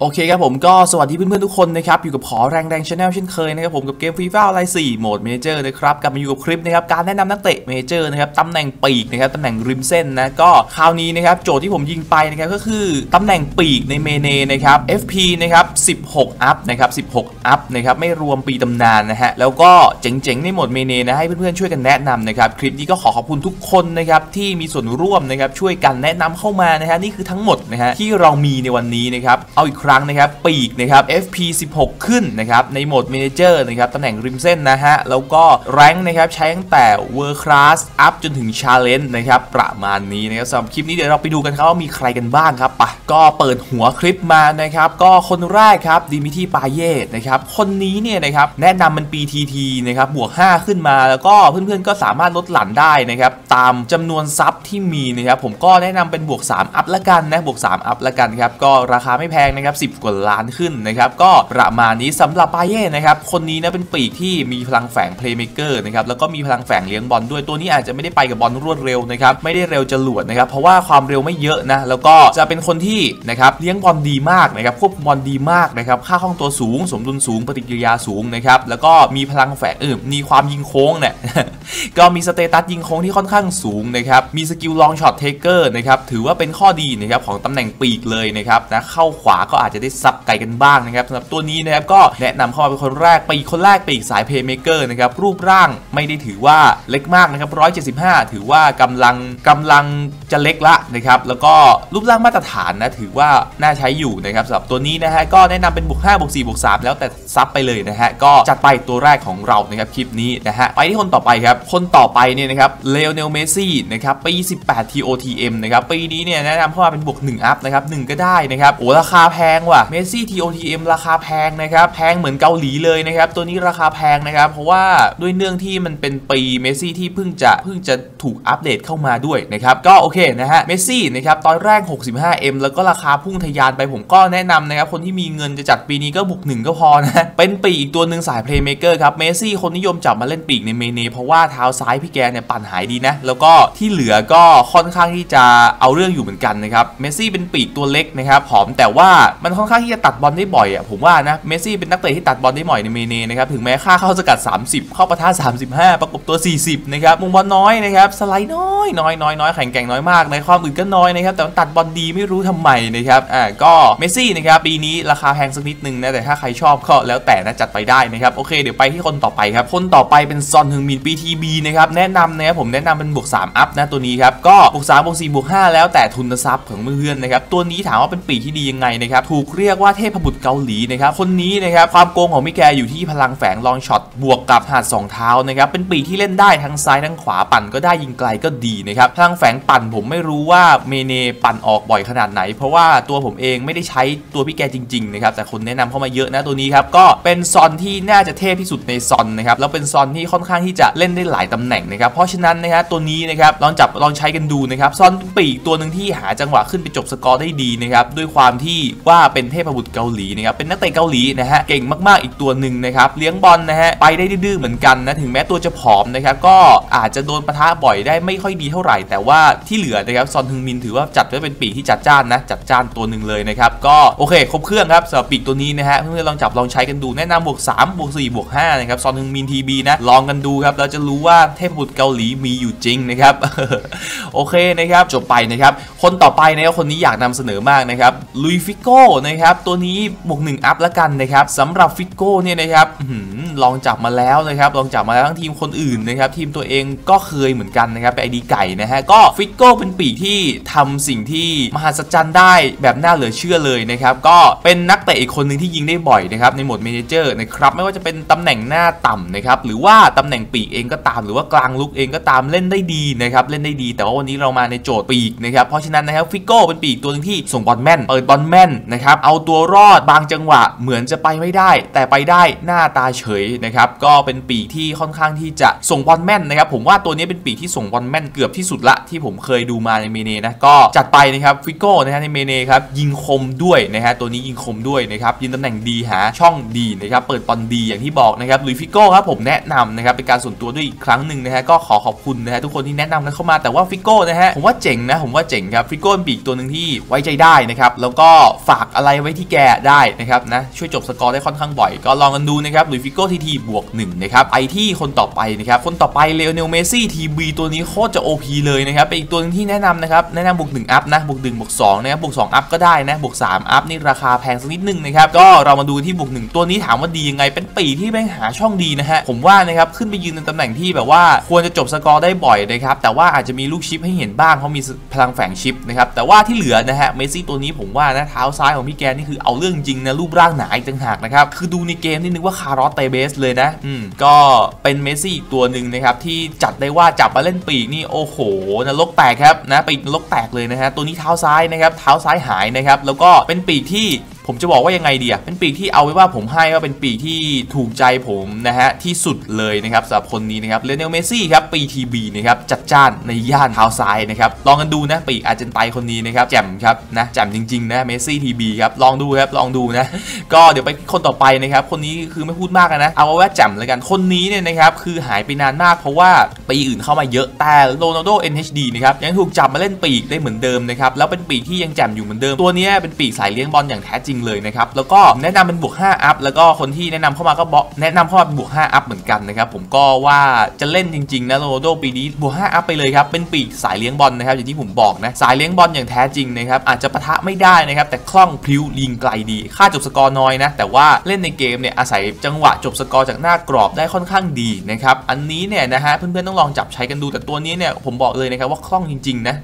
โอเคครับผมก็สวัสดีเพื่อนๆทุกคนนะครับ อยู่กับขอแรงแรงชาแนลเช่นเคยนะครับผมกับเกมฟีฟ่าไลน์4โหมดเมเจอร์นะครับกลับมาอยู่กับคลิปนะครับ การแนะนำนักเตะเมเจอร์นะครับตำแหน่งปีกนะครับตำแหน่งริมเส้นนะ ก็คราวนี้นะครับ โจทย์ที่ผมยิงไปนะครับก็คือตำแหน่งปีกในเมเนนะครับ FP นะครับ 16 อัพนะครับ 16 อัพนะครับไม่รวมปีตำนานนะฮะแล้วก็เจ๋งๆในโหมดเมเนนะให้เพื่อนๆช่วยกันแนะนำนะครับคลิปนี้ก็ขอขอบคุณทุกคนนะครับที่มีส่วนร่วมนะครับช่วยกันแนะนำเข้ามานะฮะนี่คือทั้งหมดนะฮะที่เรามีในวันนี้นะครับเอาอีกครั้งนะครับ ปีกนะครับ FP 16 ขึ้นนะครับในโหมด Manager นะครับตำแหน่งริมเส้นนะฮะ แล้วก็แรงนะครับใช้ตั้งแต่ World Class up จนถึง Challenge นะครับประมาณนี้นะครับสำหรับคลิปนี้เดี๋ยวเราไปดูกันครับว่ามีใครกันบ้างครับปะก็เปิดหัวคลิปมานะครับ ก็คนแรกครับดิมิทีปาเย่นะครับคนนี้เนี่ยนะครับแนะนำมันปี TT นะครับบวก 5 ขึ้นมาแล้วก็เพื่อนๆก็สามารถลดหลั่นได้นะครับตามจำนวนซับที่มีนะครับผมก็แนะนำเป็นบวก 3 อัพละกันนะบวก 3 อัพละกันครับก็ราคาไม่แพงนะครับ10กว่าล้านขึ้นนะครับก็ประมาณนี้สำหรับปาเย่นะครับคนนี้นะเป็นปีกที่มีพลังแฝงเพลย์เม k เกอร์นะครับแล้วก็มีพลังแฝงเลี้ยงบอลด้วยตัวนี้อาจจะไม่ได้ไปกับบอลรวดเร็วนะครับไม่ได้เร็วจะหลวดนะครับเพราะว่าความเร็วไม่เยอะนะแล้วก็จะเป็นคนที่นะครับเลี้ยงบอลดีมากนะครับควบบอลดีมากนะครับค่าคล่องตัวสูง สมดุลสูงปฏิกิริยาสูงนะครับแล้วก็มีพลังแฝงเออมีความยิงโค้งเนี่ยก็มีสเตตัสยิงโค้งที่ค่อนข้างสูงนะครับมีสกิลลองช็อตเทเกอร์นะครับถือว่าเป็นข้อดีนะครับของตำแหน่งปีกเลยนะครับนะเข้าขวาก็อาจจะได้ซับไกลกันบ้างนะครับสำหรับตัวนี้นะครับก็แนะนำเข้ามาเป็นคนแรกปีกคนแรกปีกสายเพย์เมเกอร์นะครับรูปร่างไม่ได้ถือว่าเล็กมากนะครับ 175 ถือว่ากำลังกำลังจะเล็กละนะครับแล้วก็รูปร่างมาตรฐานนะถือว่าน่าใช้อยู่นะครับสำหรับตัวนี้นะฮะก็แนะนำเป็นบวก5บวก4บวก3แล้วแต่ซับไปเลยนะฮะก็จัดไปตัวแรกของเรานะครับคลิปนี้นะฮะไปที่คนต่อไปครับคนต่อไปเนี่ยนะครับเลโอเนลเมซี่นะครับปี 18 TOTM นะครับปีนี้เนี่ยแนะนำเข้ามาเป็นบวก1อัพนะครับ1ก็ได้นะครับโอ้ราคาแพงงว่ะเมซี่ TOTM ราคาแพงนะครับ แพงเหมือนเกาหลีเลยนะครับ ตัวนี้ราคาแพงนะครับ เพราะว่าด้วยเนื่องที่มันเป็นปีเมซี่ที่เพิ่งจะเพิ่งจะถูกอัปเดตเข้ามาด้วยนะครับ ก็โอเคนะฮะ เมซี่นะครับ ตอนแรก 65M แล้วก็ราคาพุ่งทะยานไปผมก็แนะนำนะครับ คนที่มีเงินจะจัดปีนี้ก็บุกหนึ่งก็พอนะ เป็นปีอีกตัวหนึ่งสายเพลย์เมเกอร์ครับ เมซี่คนนิยมจับมาเล่นปีกในเมเนเพราะว่าเท้าซ้ายพี่แกเนี่ยปั่นหายดีนะ แล้วก็ที่เหลือก็ค่อนข้างที่จะเอาเรื่องอยู่เหมือนกันนะครับ เมซี่เป็นปีกตัวเล็กนะครับผอมแต่ว่ามันค่อนข้างที่จะตัดบอลได้บ่อยอะผมว่านะเมซี่เป็นนักเตะที่ตัดบอลได้บ่อยในเมเนนะครับถึงแม้ค่าเข้าสกัด 30 เข้าประท่า35 ประกบตัว 40 นะครับมุมบอลน้อยนะครับสไลด์น้อยน้อยน้อยน้อยแข็งแกร่งน้อยมากในความอื่นก็น้อยนะครับแต่มันตัดบอลดีไม่รู้ทำไมนะครับอ่าก็เมซี่นะครับปีนี้ราคาแพงสักนิดนึงนะแต่ถ้าใครชอบก็แล้วแต่นะจัดไปได้นะครับโอเคเดี๋ยวไปที่คนต่อไปครับคนต่อไปเป็นซอนฮึงมิน BTB นะครับแนะนำนะครับผมแนะนำเป็นบวก3อัพนะตัวนี้ครับก็บวก3บวก4บวก5แล้วแต่ทุนทรัพย์ของเพื่อนๆนะครับตัวนี้ถามว่าเป็นปีที่ดียังไงนะครับถูกเรียกว่าเทพบุตรเกาหลีนะครับคนนี้นะครับความโกงของมิแกอยู่ที่พลังแฝงลองช็อตบวกกับหาดสองเท้านะครับเป็นปีที่เล่นได้ทั้งซ้ายทั้งขวาปั่นก็ได้ยิงไกลก็ดีนะครับพลังแฝงปั่นผมไม่รู้ว่าเมเนปั่นออกบ่อยขนาดไหน เพราะว่าตัวผมเองไม่ได้ใช้ตัวพี่แกจริงๆนะครับแต่คนแนะนำเข้ามาเยอะนะตัวนี้ครับก็เป็นซอนที่น่าจะเทพที่สุดในซอนนะครับแล้วเป็นซอนที่ค่อนข้างที่จะเล่นได้หลายตำแหน่งนะครับเพราะฉะนั้นนะฮะตัวนี้นะครับลองจับลองใช้กันดูนะครับซอนปีกตัวหนึ่งที่หาจังหวะขึ้นไปจบสกอร์ได้ดีนะครับด้วยความที่ว่าเป็นเทพบุตรเกาหลีนะครับเป็นนักเตะเกาหลีนะฮะเก่งมากๆอีกตัวหนึ่งนะครับเลี้ยงบอลนะฮะไปได้ดื้อเหมือนกันนะถึงแม้ตัวจะผอมนะครับก็อาจจะโดนปะทะบ่อยได้ไม่ค่อยดีเท่าไหร่ แต่ว่าที่เหลือนะครับซอนฮึงมินถือว่าจัดไว้เป็นปีกที่จัดจ้านนะจัดจ้านตัวหนึ่งเลยนะครับก็โอเคครบเครื่องครับสำหรับปีกตัวนี้นะฮะเพื่อนๆลองจับลองใช้กันดูแนะนำบวก3บวก4บวก5นะครับซอนฮึงมินทีบีนะลองกันดูครับเราจะรู้ว่าเทพบุตรเกาหลีมีอยู่จริงนะครับโอเคนะครับจบไปนะครับคนต่อไปนะครับคนนี้อยากนำเสนอมากนะครับลุยฟิโก้นะครับตัวนี้บวก1อัพละกันนะครับสำหรับฟิตโก้เนี่ยนะครับ ลองจับมาแล้วนะครับลองจับมาแล้วทั้งทีมคนอื่นนะครับทีมตัวเองก็เคยเหมือนกันนะครับเป็นไอดีไก่นะฮะก็ฟิกโก้เป็นปีกที่ทำสิ่งที่มหัศจรรย์ได้แบบน่าเหลือเชื่อเลยนะครับก็เป็นนักเตะอีกคนหนึ่งที่ยิงได้บ่อยนะครับในโหมดเมนเจอร์นะครับไม่ว่าจะเป็นตำแหน่งหน้าต่ำนะครับหรือว่าตำแหน่งปีกเองก็ตาม หรือว่ากลางลุกเองก็ตามเล่นได้ดีนะครับเล่นได้ดี แต่ว่าวันนี้เรามาในโจทย์ปีกนะครับเพราะฉะนั้นนะครับฟิกโก้เป็นปีกตัวนึงที่ส่งบอลแม่นเปิดบอลแม่นนะครับเอาตัวรอดบางจังหวะเหมือนจะไปไม่ได้ แต่ไปได้หน้าตาเฉยยๆนะครับก็เป็นปีกที่ค่อนข้างที่จะส่งบอลแม่นนะครับผมว่าตัวนี้เป็นปีกที่ส่งบอลแม่นเกือบที่สุดละที่ผมเคยดูมาในเมเนนะก็จัดไปนะครับฟิโก้นะฮะในเมเนครับยิงคมด้วยนะฮะตัวนี้ยิงคมด้วยนะครับยิงตำแหน่งดีหาช่องดีนะครับเปิดบอลดีอย่างที่บอกนะครับลุยฟิโก้ครับผมแนะนำนะครับเป็นการส่วนตัวด้วยอีกครั้งหนึ่งนะฮะก็ขอขอบคุณนะฮะทุกคนที่แนะนำกันเข้ามาแต่ว่าฟิโก้นะฮะผมว่าเจ๋งนะผมว่าเจ๋งครับฟิโก้เป็นปีกตัวหนึ่งที่ไว้ใจได้นะครับแล้วก็ฝากอะไรไว้ที่แกได้นะครับนะช่วยจบสกอร์ได้ค่อนข้างบ่อยก็ลองกันดูนะครับลุยฟิโก้ทีทีบวก1นะครับไปที่คนต่อไปนะครับคนต่อไปเลโอเนลเมซี่ทีบีตัวนี้โคตรจะ OP เลยนะครับเป็นอีกตัวนึงที่แนะนำนะครับแนะนำบวก1อัพนะบวก1บวก2นะครับบวก2อัพก็ได้นะบวก3อัพนี่ราคาแพงสักนิดนึงนะครับก็เรามาดูที่บวก1ตัวนี้ถามว่าดียังไงเป็นปีที่แม่งหาช่องดีนะฮะผมว่านะครับขึ้นไปยืนในตำแหน่งที่แบบว่าควรจะจบสกอร์ได้บ่อยนะครับแต่ว่าอาจจะมีลูกชิปให้เห็นบ้างเพราะมีพลังแฝงชิปนะครับแต่ว่าที่เหลือนะฮะเมซี่ตัวนี้ผมว่านะเท้าซ้ายของพี่แกนี่คือเอาเรื่องจริงนะรูปร่างหนาอีกต่างหากนะครับคือดูในเกมนี่นึกว่าคารอสเตเบสเลยนะ อืม ก็เป็นเมสซี่อีกตัวหนึ่งนะครับ ที่จัดได้ว่าจับมาเล่นปีกนี่โอ้โหนรกแตกครับนะปีกนรกแตกเลยนะฮะตัวนี้เท้าซ้ายนะครับเท้าซ้ายหายนะครับแล้วก็เป็นปีกที่ ผมจะบอกว่ายังไงดีอะเป็นปีกที่เอาไว้ว่าผมให้ว่าเป็นปีกที่ถูกใจผมนะฮะที่สุดเลยนะครับสำหรับคนนี้นะครับเลเนลเมซี่ครับปีทีบีนะครับจัดจ้านในย่านเท้าซ้ายนะครับลองกันดูนะปีกอาร์เจนไตคนนี้นะครับแจ่มครับนะแจ่มจริงๆนะเมซี่ทีบีครับลองดูครับลองดูนะ ก็เดี๋ยวไปคนต่อไปนะครับคนนี้คือไม่พูดมากนะเอาว่าแจ่มเลยกันคนนี้เนี่ยนะครับคือหายไปนานมากเพราะว่าปีอื่นเข้ามาเยอะแต่โรนัลโด NHD นะครับยังถูกจับมาเล่นปีกได้เหมือนเดิมนะครับแล้วเป็นปีกที่ยังแจ่มอยู่เหมือนเดิมตัวนี้เป็นปีกสายเลี้ยงบอลอย่างแท้จริงเลยนะครับแล้วก็แนะนำเป็นบวก5อัพแล้วก็คนที่แนะนำเข้ามาก็บอกแนะนำเข้ามาเป็นบวก5อัพเหมือนกันนะครับผมก็ว่าจะเล่นจริงๆนะโรโดปีนี้บวก5อัพไปเลยครับเป็นปีกสายเลี้ยงบอลนะครับอย่างที่ผมบอกนะสายเลี้ยงบอลอย่างแท้จริงนะครับอาจจะปะทะไม่ได้นะครับแต่คล่องพลิ้วลิงไกลดี ค่าจบสกอร์น้อยนะแต่ว่าเล่นในเกมเนี่ยอาศัยจังหวะจบสกอร์จากหน้ากรอบได้ค่อนข้างดีนะครับอันนี้เนี่ยนะฮะเพื่อนๆต้องลองจับใช้กันดูแต่ตัวนี้เนี่ยผมบอกเลยนะครับว่าคล่องจริงๆนะ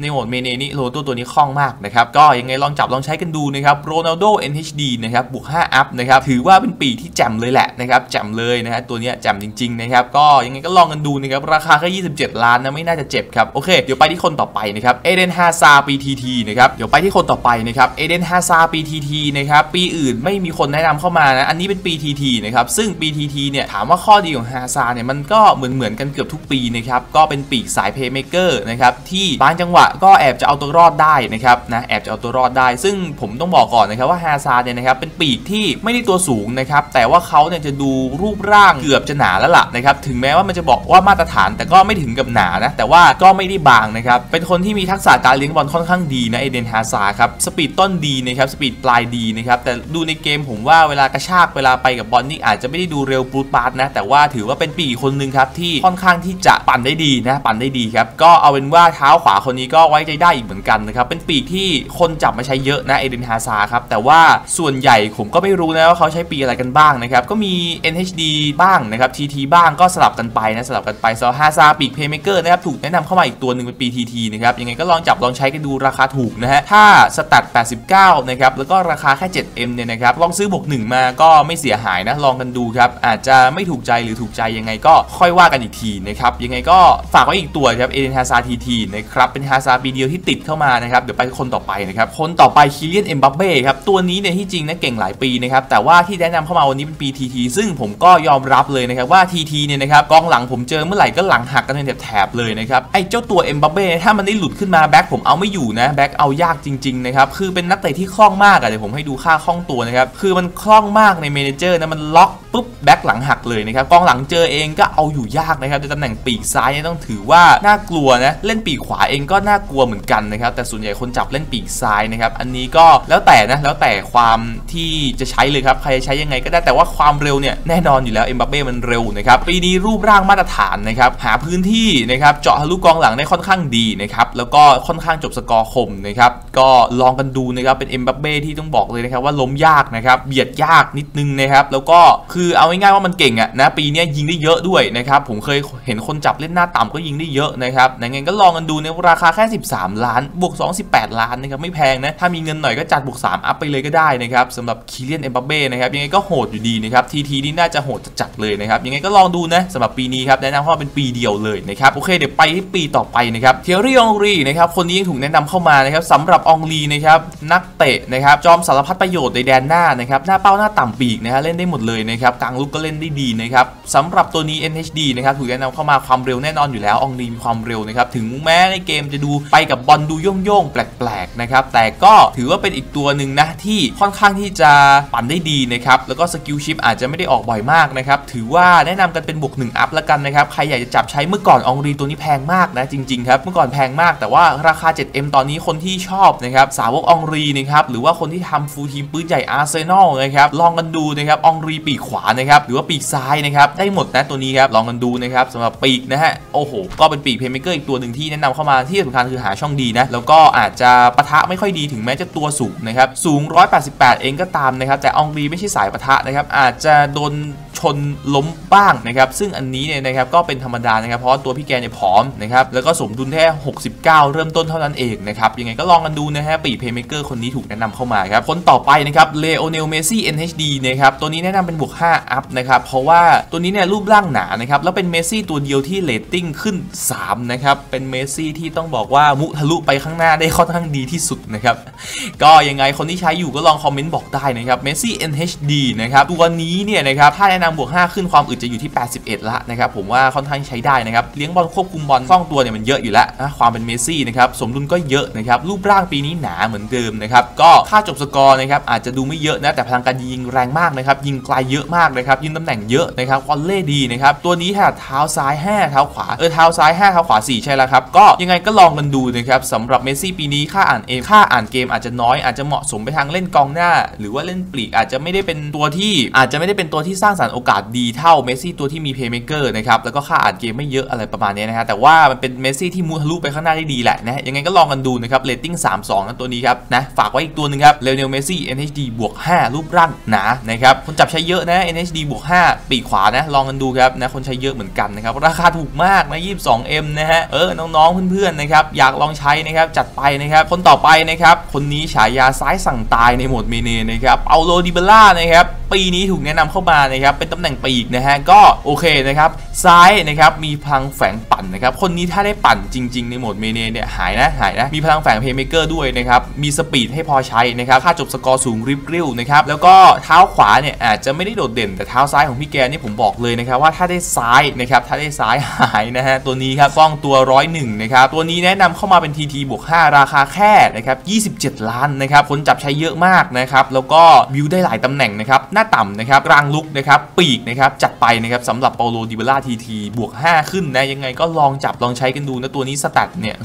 ในโหมดเมเนนี่โรนัลโดตัวนี้คล่องมากนะครับ ก็ยังไงลองจับลองใช้กันดูนะครับโรนัลโด NHD นะครับบวก5อัพนะครับถือว่าเป็นปีที่แจ่มเลยแหละนะครับแจ่มเลยนะฮะตัวนี้แจ่มจริงๆนะครับก็ยังไงก็ลองกันดูนะครับราคาแค่27 ล้านนะไม่น่าจะเจ็บครับโอเคเดี๋ยวไปที่คนต่อไปนะครับเอเดนฮาซาปีทีทีนะครับเดี๋ยวไปที่คนต่อไปนะครับเอเดนฮาซาปีทีทีนะครับปีอื่นไม่มีคนแนะนำเข้ามานะอันนี้เป็นปีทีทีนะครับซึ่งปีทีทีเนี่ยถามว่าข้อดีของฮาซาเนี่ยมันก็เหมือนเหมือนกันเกือบทุกปีนะครับก็เป็นปีกสายเพย์เมเกอร์นะครับที่บางจังหวะก็แอบจะเอาตัวรอดได้นะครับนะแอบจะเอาตัวรอดได้ ซึ่งผมต้องบอกก่อนนะครับว่าฮาซาเนี่ยนะครับเป็นปีกที่ไม่ได้ตัวสูงนะครับแต่ว่าเขาเนี่ยจะดูรูปร่างเกือบจะหนาแล้วล่ะนะครับถึงแม้ว่ามันจะบอกว่ามาตรฐานแต่ก็ไม่ถึงกับหนานะแต่ว่าก็ไม่ได้บางนะครับเป็นคนที่มีทักษะการเลี้ยงบอลค่อนข้างดีนะเอเดนฮาซาครับสปีดต้นดีนะครับสปีดปลายดีนะครับแต่ดูในเกมผมว่าเวลากระชากเวลาไปกับบอลนี่อาจจะไม่ได้ดูเร็วปูดปาดนะแต่ว่าถือว่าเป็นปีกคนหนึ่งครับที่ค่อนข้างที่จะปั่นได้ดีนะปั่นได้ดีครับก็เอาเป็นว่าเท้าขวาคนนี้ก็ไว้ใจได้อีกเหมือนกันนะครับเป็นปีกที่คนจับมาใช้เยอะนะเอเดนฮาซาครับแต่ว่าส่วนใหญ่ผมก็ไม่รู้นะว่าเขาใช้ปีอะไรกันบ้างนะครับก็มี NHD บ้างนะครับ TT บ้างก็สลับกันไปนะสลับกันไปซอฮาซาปีกเพย์เมเกอร์นะครับถูกแนะนำเข้ามาอีกตัวหนึ่งเป็นปี TT นะครับยังไงก็ลองจับลองใช้กันดูราคาถูกนะฮะถ้าสตัด89นะครับแล้วก็ราคาแค่ 7M เนี่ยนะครับลองซื้อบวก1มาก็ไม่เสียหายนะลองกันดูครับอาจจะไม่ถูกใจหรือถูกใจยังไงก็ค่อยว่ากันอีกทีนะครับยังไงก็ฝากไว้อีกตัวครับเอเดนฮาซา TT นะครับเป็นฮาซาปีเดียวที่ติดเข้ามานะครับ เดี๋ยวไปคนต่อไปนะครับ คนต่อไปคิเลียนเอ็มบัปเบ้ครับ ตัวนี้เนี่ยที่จริงนะเก่งหลายปีนะครับ แต่ว่าที่แนะนำเข้ามาวันนี้เป็นปี TT ซึ่งผมก็ยอมรับเลยนะครับว่า TT เนี่ยนะครับกองหลังผมเจอเมื่อไหร่ก็หลังหักกันเป็นแถบเลยนะครับ ไอ้เจ้าตัวเอ็มบัปเบ้ถ้ามันได้หลุดขึ้นมาแบ็คผมเอาไม่อยู่นะแบ็คเอายากจริงๆนะครับคือเป็นนักเตะที่คล่องมากอะเดี๋ยวผมให้ดูค่าคล่องตัวนะครับคือมันคล่องมากในเมนเจอร์นะมันล็อก ปุ๊บแบ็คหลังหักเลยนะครับกองหลังเจอเองก็เอาอยู่ยากนะครับในตำแหน่งปีกซ้ายเนี่ยต้องถือว่าน่ากลัวนะเล่นปีกขวาเองก็น่ากลัวเหมือนกันนะครับแต่ส่วนใหญ่คนจับเล่นปีกซ้ายนะครับอันนี้ก็แล้วแต่นะแล้วแต่ความที่จะใช้เลยครับใครจะใช้ยังไงก็ได้แต่ว่าความเร็วเนี่ยแน่นอนอยู่แล้วเอ็มบัปเป้มันเร็วนะครับปีนี้รูปร่างมาตรฐานนะครับหาพื้นที่นะครับเจาะทะลุกองหลังได้ค่อนข้างดีนะครับแล้วก็ค่อนข้างจบสกอร์คมนะครับก็ลองกันดูนะครับเป็นเอ็มบัปเป้ที่ต้องบอกเลยนะครับว่าล้มยากนะครับเบียดยากนิดนึงนะครับแล้วก็คือือเอาง่ายๆว่ามันเก่งอะนะปีนี้ยิงได้เยอะด้วยนะครับผมเคยเห็นคนจับเล่นหน้าต่ำก็ยิงได้เยอะนะครับยังไงก็ลองกันดูในราคาแค่ 13 ล้านบวก2 18 ล้านนะครับไม่แพงนะถ้ามีเงินหน่อยก็จัดบวก3อัพไปเลยก็ได้นะครับสำหรับคิเลียนเอ็มบัเบ้นะครับยังไงก็โหดอยู่ดีนะครับทีทีนี่น่าจะโหดจัดเลยนะครับยังไงก็ลองดูนะสำหรับปีนี้ครับแนะนำว่าเป็นปีเดียวเลยนะครับโอเคเดี๋ยวไปที่ปีต่อไปนะครับเทอรี่องรีนะครับคนนี้ยังถูกแนะนำเข้ามานะครับสำหรับองรีนะครับนักเตะนะครับจอมสารพัดประโยชน์ในแดนหน้านะครับหน้าเป้าหน้าต่ำปีกนะฮะเล่นได้หมดเลยนะครับกลางลุกก็เล่นได้ดีนะครับสำหรับตัวนี้ NHD นะครับถูกแนะนำเข้ามาความเร็วแน่นอนอยู่แล้วองรีมีความเร็วนะครับถึงแม้ในเกมจะดูไปกับบอลดูโย่งๆแปลกๆนะครับแต่ก็ถือว่าเป็นอีกตัวหนึ่งนะที่ค่อนข้างที่จะปั่นได้ดีนะครับแล้วก็สกิลชิปอาจจะไม่ได้ออกบ่อยมากนะครับถือว่าแนะนำกันเป็นบวก1อัพแล้วกันนะครับใครอยากจะจับใช้เมื่อก่อนองรีตัวนี้แพงมากนะจริงๆครับเมื่อก่อนแพงมาก แต่ว่าราคา 7M ตอนนี้คนที่ชอบนะครับสาวกองรีนะครับหรือว่าคนที่ทำฟูลทีมปืนใหญ่อาร์เซนอลนะครับลองกันดูนะครับอองรีปีกขวานะครับหรือว่าปีกซ้ายนะครับได้หมดนะตัวนี้ครับลองกันดูนะครับสำหรับปีกนะฮะโอ้โหก็เป็นปีกเพลย์เมเกอร์อีกตัวหนึ่งที่แนะนำเข้ามาที่สำคัญคือหาช่องดีนะแล้วก็อาจจะปะทะไม่ค่อยดีถึงแม้จะตัวสูงนะครับสูง 188 เองก็ตามนะครับแต่อองรีไม่ใช่สายปะทะนะครับอาจจะโดน นล้มบ้างนะครับ ซึ่งอันนี้เนี่ยนะครับก็เป็นธรรมดานะครับ เพราะตัวพี่แกเนี่ยผอมนะครับแล้วก็สมดุลแค่ 69 เริ่มต้นเท่านั้นเองนะครับยังไงก็ลองกันดูนะฮะปีเพย์เมเกอร์คนนี้ถูกแนะนำเข้ามาครับคนต่อไปนะครับเลโอเนลเมซี่ NHD นะครับตัวนี้แนะนำเป็นบวก5อัพนะครับเพราะว่าตัวนี้เนี่ยรูปร่างหนานะครับแล้วเป็นเมซี่ตัวเดียวที่เลตติ้งขึ้น3นะครับเป็นเมซี่ที่ต้องบอกว่ามุทะลุไปข้างหน้าได้ค่อนข้างดีที่สุดนะครับก็ยังไงคนที่ใช้อยู่ก็ลองคอมเมนต์บอกได้นะครับเมซี่ NHD นะครับตัวนี้เนี่ยนะครับถ้าแนะนำบวก5ขึ้นความอึดจะอยู่ที่ 81 ละนะครับผมว่าค่อนข้างใช้ได้นะครับเลี้ยงบอลควบคุมบอลคล่องตัวเนี่ยมันเยอะอยู่แล้วนะความเป็นเมซี่นะครับสมดุลก็เยอะนะครับรูปร่างปีนี้หนาเหมือนเดิมนะครับก็ค่าจบสกอร์นะครับอาจจะดูไม่เยอะนะแต่พลังการยิงแรงมากนะครับยิงไกลเยอะมากนะครับยิงตำแหน่งเยอะนะครับวอลเล่ดีนะครับตัวนี้ค่ะเท้าซ้าย 5 เท้าขวาเออเท้าซ้าย 5 เท้าขวา 4 ใช่แล้วครับก็ยังไงก็ลองกันดูนะครับสำหรับเมซี่ปีนี้ค่าอ่านเอค่าอ่านเกมอาจจะน้อยอาจจะเหมาะสมไปทางเล่นกองหน้า หรือว่าเล่นปลีกอาจจะไม่ได้เป็นตัวที่อาจจะไม่ได้เป็นตัวที่สร้างสรรค์โออกาสดีเท่าเมซี่ตัวที่มีเพย์เมเกอร์นะครับแล้วก็ค่าอ่านเกมไม่เยอะอะไรประมาณนี้นะฮะแต่ว่ามันเป็นเมซี่ที่มูทะลุไปข้างหน้าได้ดีแหละนะยังไงก็ลองกันดูนะครับเรตติ้ง3-2นะตัวนี้ครับนะฝากไว้อีกตัวหนึ่งครับเลเนลเมซี่ NHD บวก5รูปร่างหนานะครับคนจับใช้เยอะนะ NHD บวก5ปีขวานะลองกันดูครับนะคนใช้เยอะเหมือนกันนะครับราคาถูกมากนะ 22M นะฮะเออน้องๆเพื่อนๆนะครับอยากลองใช้นะครับจัดไปนะครับคนต่อไปนะครับคนนี้ฉายาซ้ายสั่งตายในโหมดเมเนนะครับเปาโลดิเบล่านะครับปีนี้ถูกแนะนำเข้ามานะครับเป็นตำแหน่งปีกนะฮะก็โอเคนะครับซ้ายนะครับมีพลังแฝงปั่นนะครับคนนี้ถ้าได้ปั่นจริง ๆ ในโหมดเมเนเนี่ยหายนะหายนะมีพลังแฝงเพย์เมเกอร์ด้วยนะครับมีสปีดให้พอใช้นะครับค่าจบสกอร์สูงริบกริ้วนะครับแล้วก็เท้าขวาเนี่ยอาจจะไม่ได้โดดเด่นแต่เท้าซ้ายของพี่แกนี่ผมบอกเลยนะครับว่าถ้าได้ซ้ายนะครับถ้าได้ซ้ายหายนะฮะตัวนี้ครับฟ้องตัวร้อยหนึ่งนะครับตัวนี้แนะนำเข้ามาเป็น TT บวก5ราคาแค่นะครับ27 ล้านนะครับคนจับใช้เยอะมากนะครับแล้วก็วิวได้หลายตำแหน่งนะครับหน้าต่ำนะครับกลางลุกนะครับปีกนะครับจัดไปนะครับสำหรับเปาโลดิเบล่าทีทีบวก 5 ขึ้นนะยังไงก็ลองจับลองใช้กันดูนะตัวนี้สแตทเนี่ย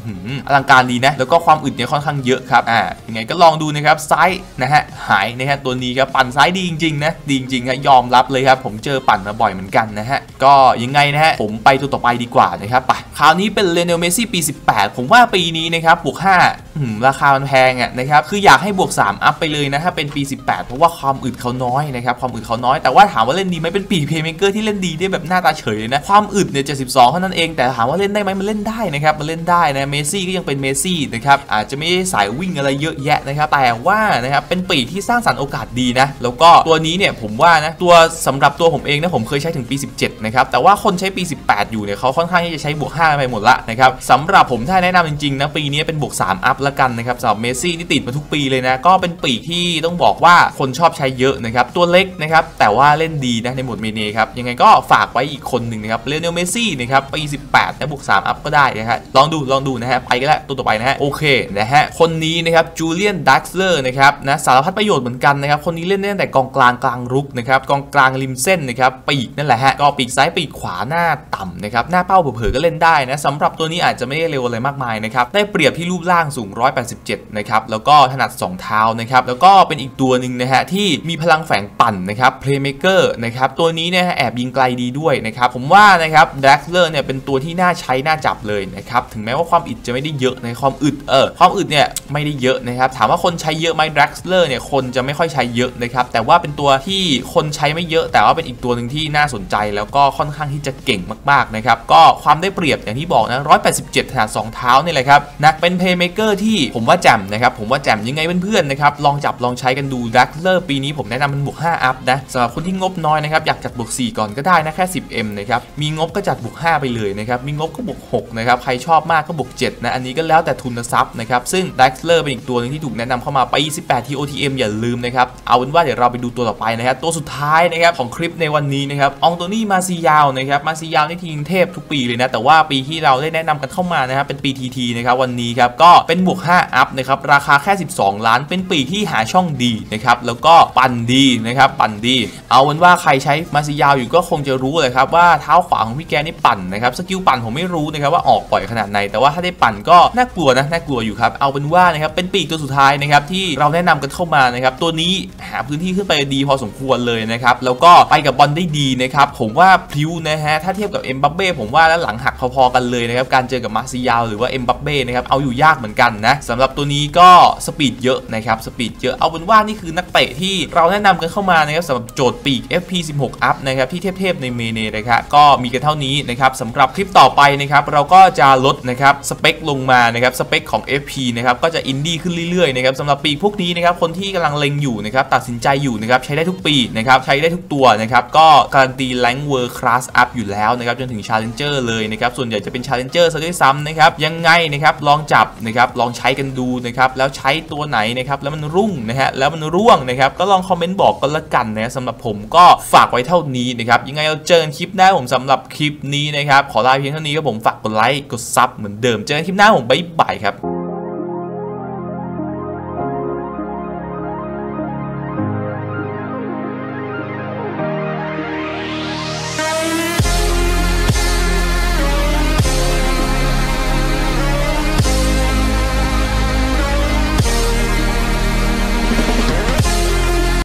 อลังการดีนะแล้วก็ความอึดเนี่ยค่อนข้างเยอะครับอ่ายังไงก็ลองดูนะครับซ้ายนะฮะหายนะฮะตัวนี้ครับปั่นซ้ายดีจริงๆนะดีจริงๆครับยอมรับเลยครับผมเจอปั่นมาบ่อยเหมือนกันนะฮะก็ยังไงนะฮะผมไปตัวต่อไปดีกว่านะครับไปคราวนี้เป็นเลโนเมซี่ปี 18 ผมว่าปีนี้นะครับบวก5 ราคามันแพงอะนะครับคืออยากให้บวก 3 อัพไปเลยนะ ถ้าเป็นปี 18 เพราะว่าความอึดเขาน้อยนะครับความอึดเขาน้อยแต่ว่าถามว่าเล่นดีไหมเป็นปีเพย์เมเกอร์ที่เล่นดีได้แบบหน้าตาเฉยเลยนะความอึดเนี่ย72เท่านั้นเองแต่ถามว่าเล่นได้ไหมมันเล่นได้นะครับมันเล่นได้นะเมซี่ก็ยังเป็นเมซี่นะครับอาจจะไม่ได้สายวิ่งอะไรเยอะแยะนะครับแต่ว่านะครับเป็นปีที่สร้างสรรค์โอกาสดีนะแล้วก็ตัวนี้เนี่ยผมว่านะตัวสำหรับตัวผมเองนะผมเคยใช้ถึงปี 17 นะครับแต่ว่าคนใช้ปี 18 อยู่เนี่ยเขาค่อนข้างที่จะใช้บวก5ไปหมดละนะครับสำหรับผมถ้าแนะนำจริงๆนะปีนี้เป็นบวก3อัพละกันนะครับสำหรับเมซี่นี่ติดมาทุกปีเลยนะ ก็เป็นปีที่ต้องบอกว่าคนชอบใช้เยอะนะครับ ตัวเล็กนะครับ แต่ว่าเล่นดีนะในหมดเมเนครับ ยังไงก็ฝากไว้อีกคนหนึ่งนะครับเลโอเนลเมซี่นะครับปี 18นะบวก 3 อัพก็ได้นะฮะลองดูลองดูนะฮะไปกันแล้วตัวต่อไปนะฮะโอเคนะฮะคนนี้นะครับจูเลียนดักเลอร์นะครับนะสารพัดประโยชน์เหมือนกันนะครับคนนี้เล่นได้ตั้งแต่กองกลางกลางรุกนะครับกองกลางริมเส้นนะครับปีกนั่นแหละฮะก็ปีกซ้ายปีกขวาหน้าต่ำนะครับหน้าเป้าเผลอๆก็เล่นได้นะสำหรับตัวนี้อาจจะไม่ได้เร็วอะไรมากมายนะครับได้เปรียบที่รูปร่างสูง187 นะครับ แล้วก็ถนัด 2 เท้านะครับ แล้วก็เป็นอีกตัวหนึ่งนะฮะที่มีพลังแฝงปั่นนะครับเพลย์เมเกอร์นะครับ ตัวนี้เนี่ยแอบยิงไกลดีด้วยนะครับ ผมว่านะครับดักเลอร์เนี่ยเป็นตัวที่น่าใช้น่าจับเลยนะครับ ถึงแม้ว่าความอึดจะไม่ได้เยอะในความอึดเออความอึดเนี่ยไม่ได้เยอะนะครับถามว่าคนใช้เยอะไหมดักเลอร์เนี่ยคนจะไม่ค่อยใช้เยอะนะครับแต่ว่าเป็นตัวที่คนใช้ไม่เยอะ แต่ว่าเป็นอีกตัวหนึ่งที่น่าสนใจ แล้วก็ค่อนข้างที่จะเก่งมากๆนะครับก็ความได้เปรียบอย่างที่บอกนะ187ถนัด2เท้านี่แหละครับนะเป็นเพย์เมเกอร์ที่ผมว่าแจ่มนะครับ ผมว่าแจ่มยังไงเพื่อนๆนะครับ ลองจับลองใช้กันดูดักเลอร์ปีนี้ผมแนะนำเป็นบวก5อัพนะสำหรับคนที่งบน้อยนะครับ อยากจัดบวก 4 ก่อนก็ได้นะแค่ 10M นะครับ มีงบก็จัดบวก 5 ไปเลยนะครับ มีงบก็บวก6นะครับ ใครชอบมากก็บวก7นะ อันนี้ก็แล้วแต่ทุนทรัพย์นะครับ ซึ่งดักเลอร์เป็นอีกตัวหนึงที่ถูกแนะนำเข้ามาไปี18 TOTM อย่าลืมนะครับ เอาเป็นว่าเดี๋ยวเราไปดูตัวต่อไปนะครับ ตัวสุดท้ายนะครับของคลิปในวันนี้นะครับอองโตนี่มาซียาวนะครับ มาซียาวนี่ทีมเทพทุกปีเลยนะ แต่ว่าปีที่เราได้แนะนำกันเข้ามานะครับเป็นปี TT นะครับวันนี้ครับก็เป็นบวก5 อัพนะครับราคาแค่ 12 ล้าน เป็นปีที่หาช่องดีนะครับแล้วก็ปั่นดีนะครับปั่นดี เอาเป็นว่าใครใช้มาซียาวอยู่ก็คงจะรู้เลยครับว่าเท้าขวาของพี่แกนี่ปั่นนะครับสกิลปั่นผมไม่รู้นะครับว่าออกปล่อยขนาดไหน แต่ว่าถ้าได้ปั่นก็น่ากลัวนะน่ากลัวอยู่ครับเอาเป็นว่านะครับเป็นปีกตัวสุดท้ายนะครับที่เราแนะนำกันเข้ามานะครับตัวนี้หาพื้นที่ขึ้นไปดีพอสมควรเลยนะครับแล้วก็ไปกับบอลได้ดีนะครับผมว่าพริ้วนะฮะถ้าเทียบกับเอ็มบัปเบ้ผมว่าแล้วหลังหักพอๆกันเลยนะครับการเจอกับมาซียาวหรือว่าเอ็มบัปเบ้นะครับเอาอยู่ยากเหมือนกันนะสำหรับตัวนี้ก็สปีดเยอะนะครับสปีดเยอะเอาเป็นว่านี่คือนักเตะที่เราแนะนำกันเข้ามานะครับสำหรับโจทย์ปีก FP16 up นะครับที่เทพๆในเมเนนะครับก็มีกันเท่านี้นะครับสำหรับคลิปต่อไปนะครับเราก็จะลดนะครับสเปคลงมานะครับสเปคของ FP นะครับก็จะอินดี้ขึ้นเรื่อยๆนะครับสำหรับปีกพวกนี้นะครับคนที่กำลังเล็งอยู่นะครับตัดสินใจอยู่นะครับใช้ได้ทุกปีนะครับใช้ได้ทุกตัวนะครับก็การันตีแรงเวอร์คลาสอัพอยู่แล้วนะครับจนถึง Challenger เลยนะครับส่วนใหญ่จะเป็น Challenger ซะด้วยซ้ำนะครับยังไงนะครับลองจับนะครับลองใช้กันดูนะครับแล้วใช้ตัวไหนนะครับแล้วมันรุ่งนะฮะแล้วมันร่วงนะครับก็ลองคอมเมนต์บอกกันละกันนะสำหรับผมก็ฝากไว้เท่านี้นะครับยังไงเราเจอกันคลิปหน้าผมสำหรับคลิปนี้นะครับขอลาเพียงเท่านี้ครับผมฝากกดไลค์กดซับเหมือนเดิมเจอกันคลิปหน้าผมบ๊ายบายครับ